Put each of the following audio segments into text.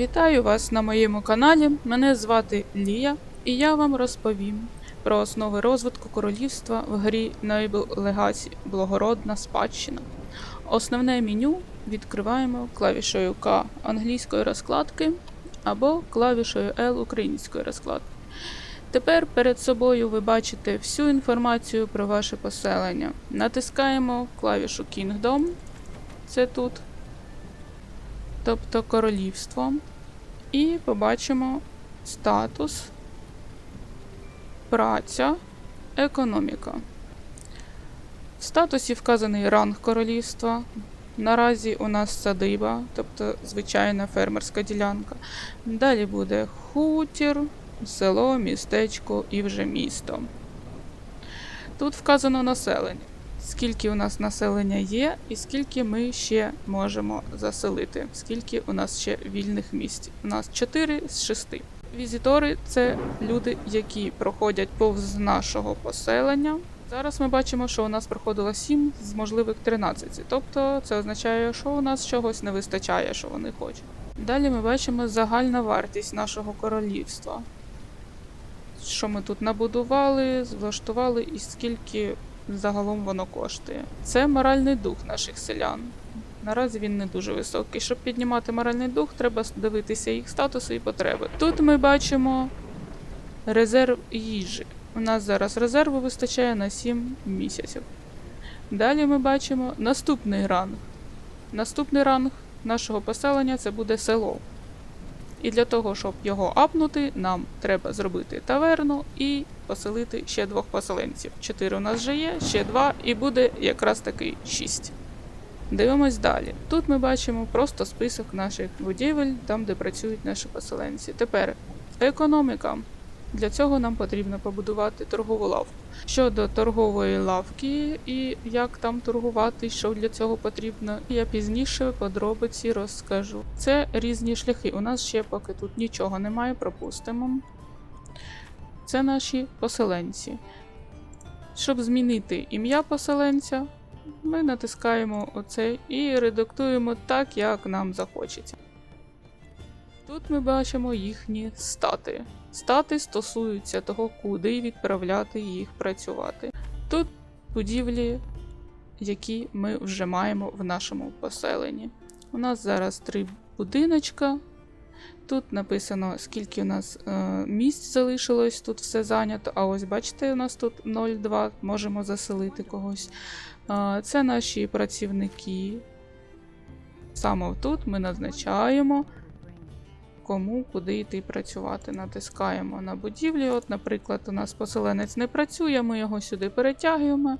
Вітаю вас на моєму каналі. Мене звати Лія, і я вам розповім про основи розвитку королівства в грі Noble Legacy Благородна спадщина. Основне меню відкриваємо клавішою К англійської розкладки або клавішою L української розкладки. Тепер перед собою ви бачите всю інформацію про ваше поселення. Натискаємо клавішу Kingdom, це тут, тобто королівство, і побачимо статус, праця, економіка. В статусі вказаний ранг королівства. Наразі у нас садиба, тобто звичайна фермерська ділянка. Далі буде хутір, село, містечко і вже місто. Тут вказано населення. Скільки у нас населення є, і скільки ми ще можемо заселити, скільки у нас ще вільних місць. У нас 4 з 6. Візитори це люди, які проходять повз нашого поселення. Зараз ми бачимо, що у нас проходило 7 з можливих 13. Тобто це означає, що у нас чогось не вистачає, що вони хочуть. Далі ми бачимо загальна вартість нашого королівства. Що ми тут набудували, влаштували і скільки загалом воно коштує. Це моральний дух наших селян. Наразі він не дуже високий. Щоб піднімати моральний дух, треба дивитися їх статуси і потреби. Тут ми бачимо резерв їжі. У нас зараз резерву вистачає на 7 місяців. Далі ми бачимо наступний ранг. Наступний ранг нашого поселення це буде село. І для того, щоб його апнути, нам треба зробити таверну і поселити ще двох поселенців. Чотири у нас вже є, ще два, і буде якраз таки шість. Дивимось далі. Тут ми бачимо просто список наших будівель, там, де працюють наші поселенці. Тепер економіка. Для цього нам потрібно побудувати торгову лавку. Щодо торгової лавки і як там торгувати, що для цього потрібно, я пізніше подробиці розкажу. Це різні шляхи. У нас ще поки тут нічого немає, пропустимо. Це наші поселенці. Щоб змінити ім'я поселенця, ми натискаємо оце і редактуємо так, як нам захочеться. Тут ми бачимо їхні стати. Стати стосуються того, куди відправляти їх працювати. Тут будівлі, які ми вже маємо в нашому поселенні. У нас зараз три будиночка. Тут написано, скільки у нас е, місць залишилось, тут все зайнято. А ось бачите, у нас тут 0,2, можемо заселити когось. Е, це наші працівники. Саме тут ми назначаємо кому куди йти працювати. Натискаємо на будівлі. От, наприклад, у нас поселенець не працює, ми його сюди перетягуємо,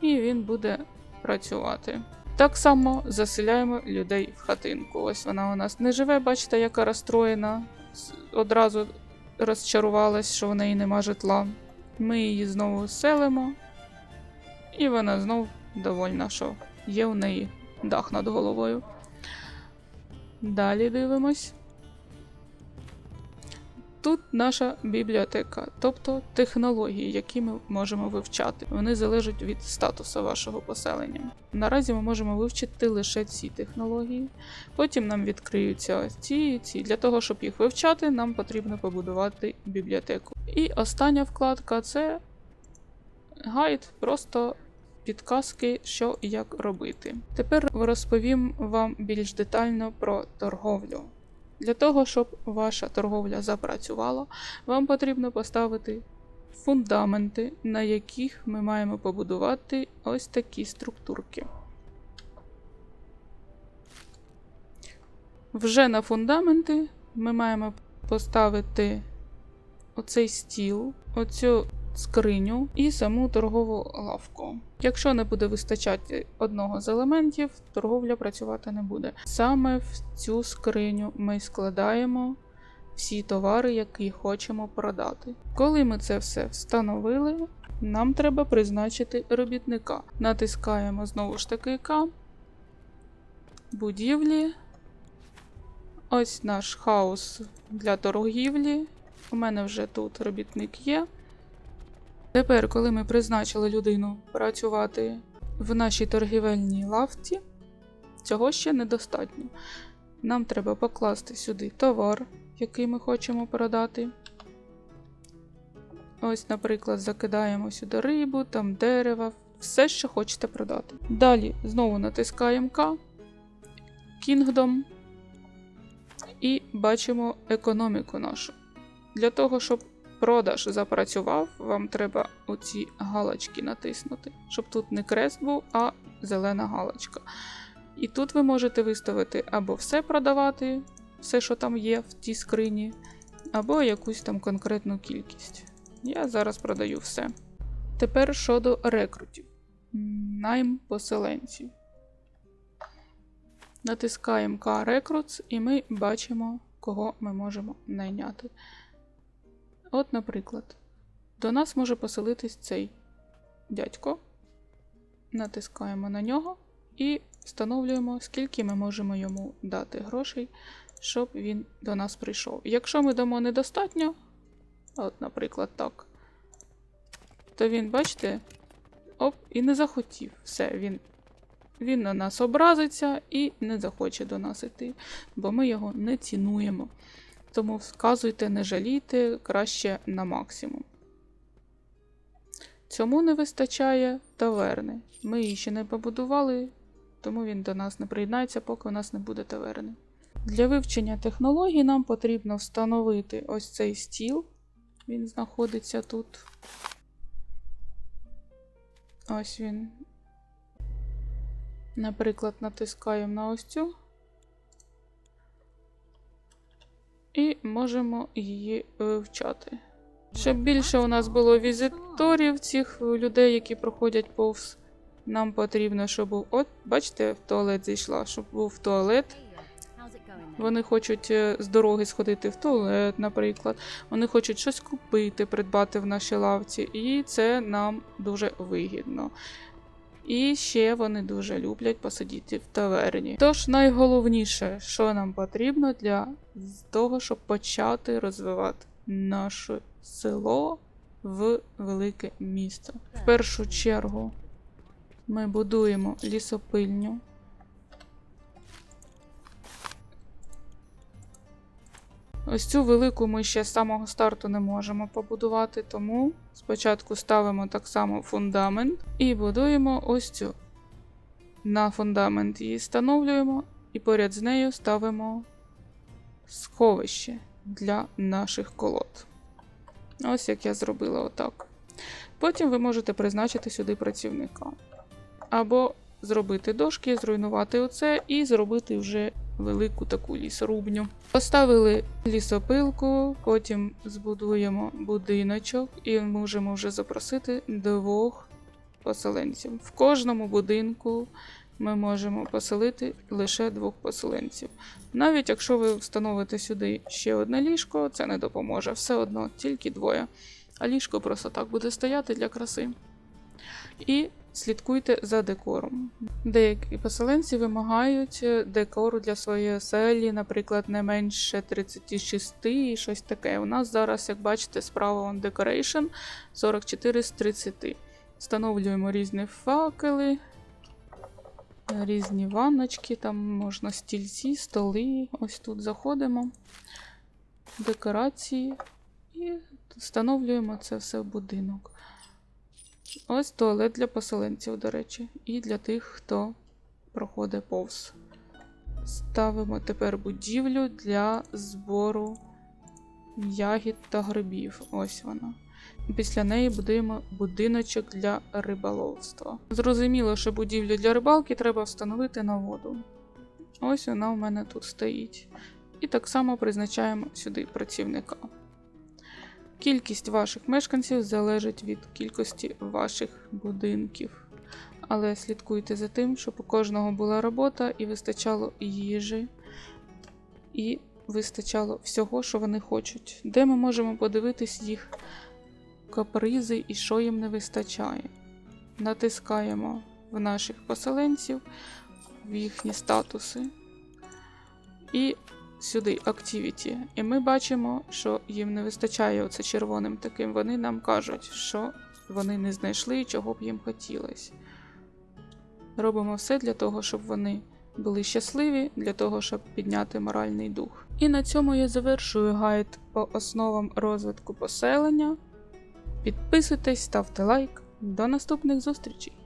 і він буде працювати. Так само заселяємо людей в хатинку. Ось вона у нас не живе, бачите, яка розстроєна. Одразу розчарувалась, що в неї нема житла. Ми її знову селимо, і вона знов довольна, що є у неї дах над головою. Далі дивимось. Тут наша бібліотека, тобто технології, які ми можемо вивчати. Вони залежать від статусу вашого поселення. Наразі ми можемо вивчити лише ці технології. Потім нам відкриються ці і ці. Для того, щоб їх вивчати, нам потрібно побудувати бібліотеку. І остання вкладка це гайд, просто підказки, що і як робити. Тепер розповім вам більш детально про торговлю. Для того, щоб ваша торговля запрацювала, вам потрібно поставити фундаменти, на яких ми маємо побудувати ось такі структурки. Вже на фундаменти ми маємо поставити оцей стіл, оцю скриню і саму торгову лавку. Якщо не буде вистачати одного з елементів, торговля працювати не буде. Саме в цю скриню ми складаємо всі товари, які хочемо продати. Коли ми це все встановили, нам треба призначити робітника. Натискаємо знову ж таки К, будівлі. Ось наш хаос для торгівлі. У мене вже тут робітник є. Тепер, коли ми призначили людину працювати в нашій торгівельній лавці, цього ще недостатньо. нам треба покласти сюди товар, який ми хочемо продати. Ось, наприклад, закидаємо сюди рибу, там дерева, все, що хочете продати. Далі знову натискаємо К, Kingdom і бачимо економіку нашу. Для того, щоб продаж запрацював, вам треба оці галочки натиснути, щоб тут не крест був, а зелена галочка. І тут ви можете виставити або все продавати, все, що там є в тій скрині, або якусь там конкретну кількість. Я зараз продаю все. Тепер щодо рекрутів. Найм поселенців. Натискаємо К Recruits і ми бачимо, кого ми можемо найняти. От, наприклад, до нас може поселитись цей дядько. Натискаємо на нього і встановлюємо, скільки ми можемо йому дати грошей, щоб він до нас прийшов. Якщо ми дамо недостатньо, от, наприклад, так, то він, бачите, оп, і не захотів. Все, він, він на нас образиться і не захоче до нас іти, бо ми його не цінуємо. Тому вказуйте, не жалійте, краще на максимум. Цьому не вистачає таверни. Ми її ще не побудували, тому він до нас не приєднається, поки у нас не буде таверни. Для вивчення технологій нам потрібно встановити ось цей стіл. Він знаходиться тут. Ось він. Наприклад, натискаємо на ось цю. І можемо її вивчати. Щоб більше у нас було візиторів, цих людей, які проходять повз, нам потрібно, щоб був. От, бачите, в туалет зайшла, щоб був туалет. Вони хочуть е, з дороги сходити в туалет, наприклад. Вони хочуть щось купити, придбати в нашій лавці, і це нам дуже вигідно. І ще вони дуже люблять посидіти в таверні. Тож найголовніше, що нам потрібно для того, щоб почати розвивати наше село в велике місто. В першу чергу ми будуємо лісопильню. Ось цю велику ми ще з самого старту не можемо побудувати, тому спочатку ставимо так само фундамент і будуємо ось цю. На фундамент її встановлюємо, і поряд з нею ставимо сховище для наших колод. Ось як я зробила отак. Потім ви можете призначити сюди працівника. Або зробити дошки, зруйнувати оце і зробити вже велику таку лісорубню. Поставили лісопилку, потім збудуємо будиночок і можемо вже запросити двох поселенців. В кожному будинку ми можемо поселити лише двох поселенців. Навіть якщо ви встановите сюди ще одне ліжко, це не допоможе. Все одно тільки двоє. А ліжко просто так буде стояти для краси. І слідкуйте за декором. Деякі поселенці вимагають е, декору для своєї оселі, наприклад, не менше 36 і щось таке. У нас зараз, як бачите, справа on Decoration 44 з 30. Встановлюємо різні факели, різні ванночки, там можна стільці, столи. Ось тут заходимо, декорації і встановлюємо це все в будинок. Ось туалет для поселенців, до речі, і для тих, хто проходить повз. Ставимо тепер будівлю для збору ягід та грибів. Ось вона. Після неї будуємо будиночок для риболовства. Зрозуміло, що будівлю для рибалки треба встановити на воду. Ось вона у мене тут стоїть. І так само призначаємо сюди працівника. Кількість ваших мешканців залежить від кількості ваших будинків. Але слідкуйте за тим, щоб у кожного була робота і вистачало їжі, і вистачало всього, що вони хочуть. Де ми можемо подивитись їх капризи і що їм не вистачає. Натискаємо в наших поселенців, в їхні статуси. І сюди Activity. І ми бачимо, що їм не вистачає оце червоним таким. Вони нам кажуть, що вони не знайшли, чого б їм хотілося. Робимо все для того, щоб вони були щасливі для того, щоб підняти моральний дух. І на цьому я завершую гайд по основам розвитку поселення. Підписуйтесь, ставте лайк. До наступних зустрічей!